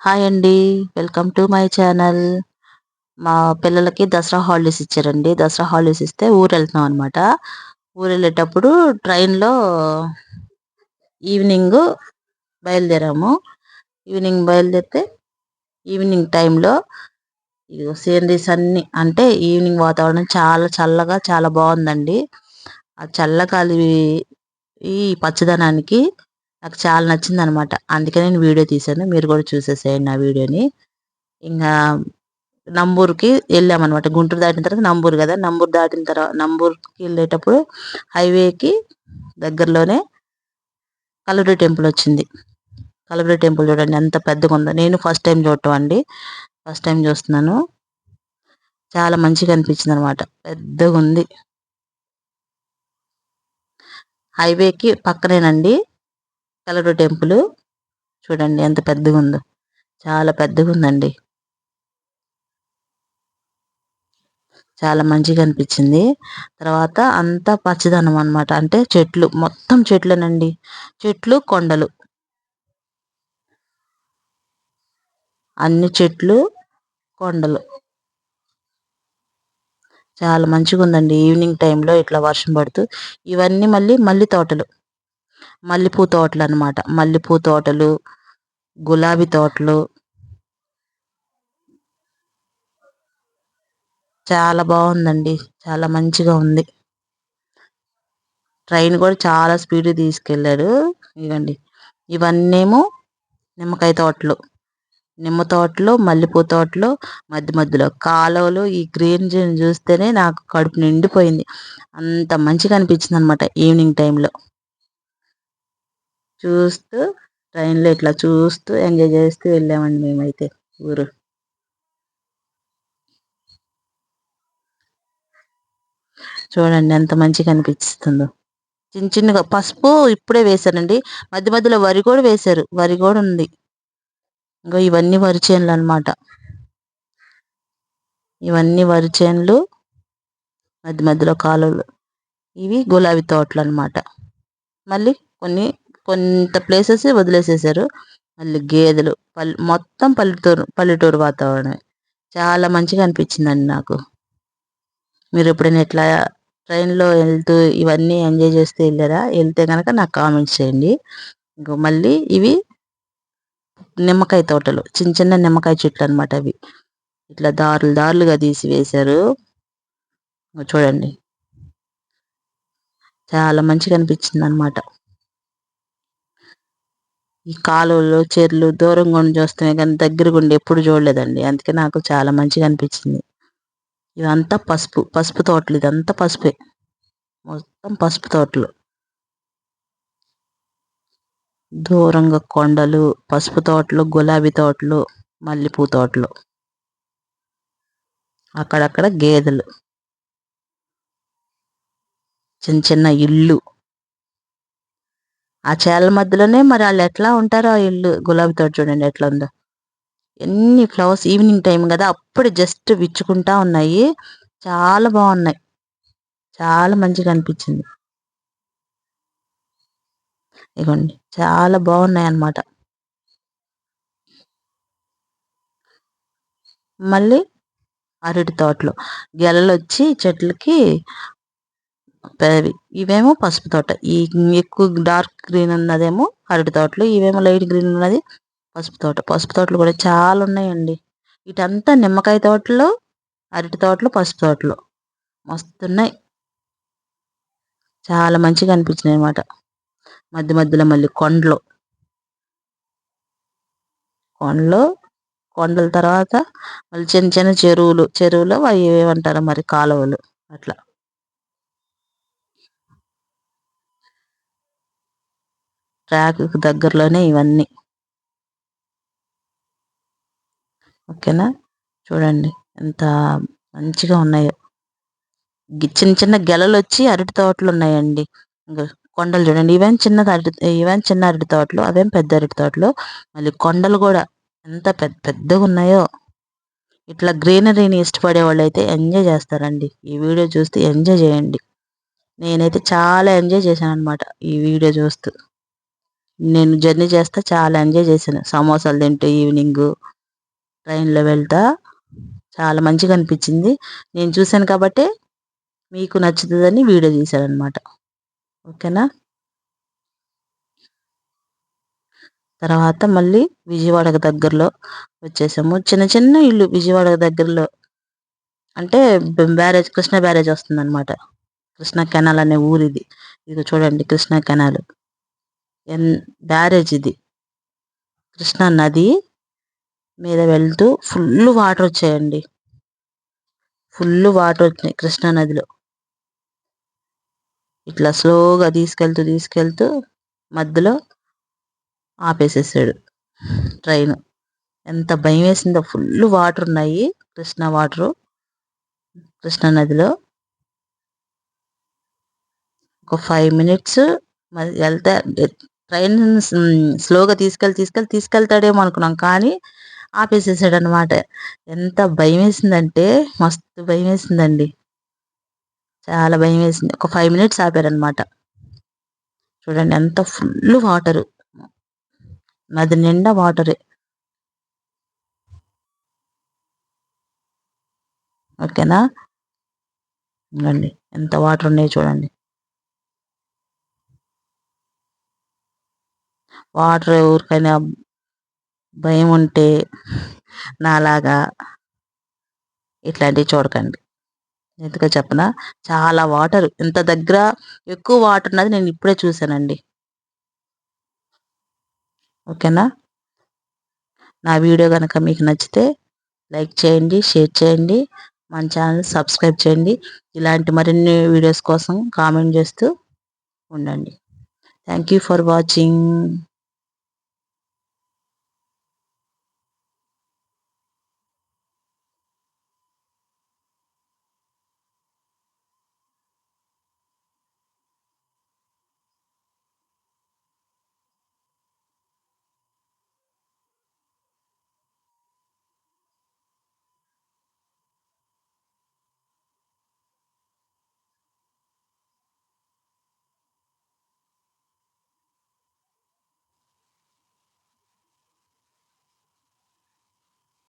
Hi అండి. Welcome to my channel. మా పిల్లలకి దసరా హాలిడేస్ ఇచ్చారండి. దసరా హాలిడేస్ ఇస్తే ఊరు వెళ్తున్నాం అనమాట ఊరు వెళ్ళేటప్పుడు ట్రైన్లో ఈవినింగ్ బయలుదేరాము. ఈవినింగ్ బయలుదేరితే ఈవినింగ్ టైంలో సీనరీస్ అన్ని అంటే ఈవినింగ్ వాతావరణం చాలా చల్లగా చాలా బాగుందండి. ఆ చల్లగాలి ఈ పచ్చదనానికి నాకు చాలా నచ్చింది అనమాట అందుకే నేను వీడియో తీశాను. మీరు కూడా చూసేసేయండి నా వీడియోని. ఇంకా నంబూరుకి వెళ్ళామన్నమాట గుంటూరు దాటిన తర్వాత నంబూరు కదా. నంబూరు దాటిన తర్వాత నంబూరుకి వెళ్ళేటప్పుడు హైవేకి దగ్గరలోనే కలవరి టెంపుల్ వచ్చింది. కలవరి టెంపుల్ చూడండి ఎంత పెద్దగా ఉందో. నేను ఫస్ట్ టైం చూడటం అండి. ఫస్ట్ టైం చూస్తున్నాను. చాలా మంచిగా అనిపించింది అనమాట పెద్దగా ఉంది హైవేకి పక్కనేనండి. Colour temple. చూడండి ఎంత పెద్దగా ఉందో చాలా పెద్దగా ఉందండి చాలా మంచిగా అనిపించింది. తర్వాత అంతా పచ్చదనం అనమాట అంటే చెట్లు మొత్తం చెట్లేనండి. చెట్లు కొండలు. అన్ని చెట్లు కొండలు. చాలా మంచిగా ఉందండి ఈవినింగ్ టైంలో ఇట్లా వర్షం పడుతూ. ఇవన్నీ మళ్ళీ మళ్ళీ తోటలు. మల్లెపూ తోటలు అనమాట మల్లెపూ తోటలు గులాబీ తోటలు. చాలా బాగుందండి. చాలా మంచిగా ఉంది. ట్రైన్ కూడా చాలా స్పీడ్ తీసుకెళ్ళారు ఇవ్వండి ఇవన్నేమో నిమ్మకాయ తోటలు. నిమ్మ తోటలు మల్లెపూ తోటలు మధ్య మధ్యలో కాలువలు ఈ గ్రీన్ చూస్తేనే నాకు కడుపు నిండిపోయింది. అంత మంచిగా అనిపించింది అనమాట ఈవినింగ్ టైంలో. చూస్తూ ట్రైన్లో ఇట్లా చూస్తూ ఎంజాయ్ చేస్తూ వెళ్ళామండి మేమైతే ఊరు. చూడండి ఎంత మంచిగా అనిపిస్తుందో. చిన్న చిన్నగా పసుపు ఇప్పుడే వేశారండి. మధ్య మధ్యలో వరి కూడా వేశారు. వరి కూడా ఉంది. ఇంకా ఇవన్నీ వరి చేనులు అనమాట ఇవన్నీ వరి చేనులు మధ్య మధ్యలో కాలువలు. ఇవి గులాబీ తోటలు అనమాట మళ్ళీ కొన్ని కొంత ప్లేసెస్ వదిలేసేసారు. మళ్ళీ గేదెలు పల్లె మొత్తం పల్లెటూరు పల్లెటూరు వాతావరణమే. చాలా మంచిగా అనిపించిందండి నాకు. మీరు ఎప్పుడైనా ఎట్లా ట్రైన్లో వెళ్తూ ఇవన్నీ ఎంజాయ్ చేస్తూ వెళ్ళారా? వెళ్తే కనుక నాకు కామెంట్స్ చేయండి. ఇంకో మళ్ళీ ఇవి నిమ్మకాయ తోటలు. చిన్న చిన్న నిమ్మకాయ చెట్లు అనమాట అవి. ఇట్లా దారులు దారులుగా తీసి వేశారు. చూడండి. చాలా మంచిగా అనిపించింది అనమాట ఈ కాలువలు చెర్లు దూరంగా ఉండి చూస్తున్నాయి కానీ దగ్గరగా ఉండి ఎప్పుడు చూడలేదండి. అందుకే నాకు చాలా మంచిగా అనిపించింది. ఇదంతా పసుపు పసుపు తోటలు. ఇదంతా పసుపే. మొత్తం పసుపు తోటలు. దూరంగా కొండలు పసుపు తోటలు గులాబీ తోటలు మల్లెపూ తోటలు. అక్కడక్కడ గేదెలు. చిన్న చిన్న ఇల్లు. ఆ చేల మధ్యలోనే మరి వాళ్ళు ఎట్లా ఉంటారో ఆ ఇల్లు గులాబీ తోట చూడండి ఎట్లా ఉందో ఎన్ని ఫ్లవర్స్ ఈవినింగ్ టైం కదా అప్పుడే జస్ట్ విచ్చుకుంటా ఉన్నాయి. చాలా బాగున్నాయి. చాలా మంచిగా అనిపించింది. ఇగోండి చాలా బాగున్నాయి అన్నమాట. మళ్ళీ అరటి తోటలు. గెలలు వచ్చి చెట్లకి ఇవేమో పసుపు తోట. ఈ ఎక్కువ డార్క్ గ్రీన్ ఉన్నదేమో అరటి తోటలు. ఇవేమో లైట్ గ్రీన్ ఉన్నది పసుపు తోట. పసుపు తోటలు కూడా చాలా ఉన్నాయండి. ఇటంతా నిమ్మకాయ తోటలు అరటి తోటలు పసుపు తోటలు. మస్తున్నాయి. చాలా మంచిగా అనిపించినాయి అనమాట మధ్య మధ్యలో మళ్ళీ కొండలు. కొండలు కొండల తర్వాత మళ్ళీ చిన్న చిన్న చెరువులు. చెరువులు అవి ఏమంటారు మరి కాలువలు. అట్లా. ట్రాక్ దగ్గరలోనే ఇవన్నీ. ఓకేనా? చూడండి ఎంత మంచిగా ఉన్నాయో. చిన్న చిన్న గెలలు వచ్చి అరటి తోటలు ఉన్నాయండి కొండలు చూడండి. ఇవేం చిన్న అరటి ఇవేం చిన్న అరటి తోటలు అవేం పెద్ద అరటి తోటలు. మళ్ళీ కొండలు కూడా ఎంత పెద్ద పెద్దగా ఉన్నాయో. ఇట్లా గ్రీనరీని ఇష్టపడే వాళ్ళు అయితే ఎంజాయ్ చేస్తారండి. ఈ వీడియో చూస్తే ఎంజాయ్ చేయండి. నేనైతే చాలా ఎంజాయ్ చేశాను అనమాట ఈ వీడియో చూస్తూ. నేను జర్నీ చేస్తా చాలా ఎంజాయ్ చేశాను. సమోసాలు తింటూ ఈవినింగ్ ట్రైన్లో వెళ్తా చాలా మంచిగా అనిపించింది. నేను చూశాను కాబట్టి మీకు నచ్చుతుందని వీడియో తీశాను అనమాట ఓకేనా? తర్వాత మళ్ళీ విజయవాడకు దగ్గరలో వచ్చేసాము. చిన్న చిన్న ఇల్లు విజయవాడ దగ్గరలో. అంటే బ్యారేజ్ కృష్ణ బ్యారేజ్ వస్తుంది అనమాట కృష్ణ కెనాల్ అనే ఊరిది. ఇది ఇది చూడండి కృష్ణ కెనాల్. ఎన్ బ్యారేజ్ ఇది కృష్ణా నది మీద వెళ్తూ ఫుల్ వాటర్ వచ్చాయండి. ఫుల్ వాటర్ వచ్చినాయి కృష్ణా నదిలో. ఇట్లా స్లోగా తీసుకెళ్తూ తీసుకెళ్తూ మధ్యలో ఆపేసేసాడు ట్రైన్. ఎంత భయం వేసిందో. ఫుల్ వాటర్ ఉన్నాయి కృష్ణా వాటరు కృష్ణా నదిలో. ఒక ఫైవ్ మినిట్స్ మరి వెళ్తే ట్రైన్ స్లోగా తీసుకెళ్ళి తీసుకెళ్ళి తీసుకెళ్తాడేమో అనుకున్నాం. కానీ ఆపేసేసాడు అనమాట ఎంత భయం వేసిందంటే మస్తు భయం వేసిందండి చాలా భయం వేసింది ఒక ఫైవ్ మినిట్స్ ఆపారనమాట చూడండి ఎంత ఫుల్ వాటరు. నది నిండా వాటరే. ఓకేనా? చూడండి ఎంత వాటర్ ఉన్నాయో చూడండి. వాటర్ ఎవరికైనా భయం ఉంటే నాలాగా ఇట్లాంటివి చూడకండి. ఎందుకో చెప్పనా? చాలా వాటర్. ఇంత దగ్గర ఎక్కువ వాటర్ ఉన్నది నేను ఇప్పుడే చూశానండి. ఓకేనా? నా వీడియో కనుక మీకు నచ్చితే లైక్ చేయండి షేర్ చేయండి మన ఛానల్ సబ్స్క్రైబ్ చేయండి. ఇలాంటి మరిన్ని వీడియోస్ కోసం కామెంట్ చేస్తూ ఉండండి. Thank you for watching.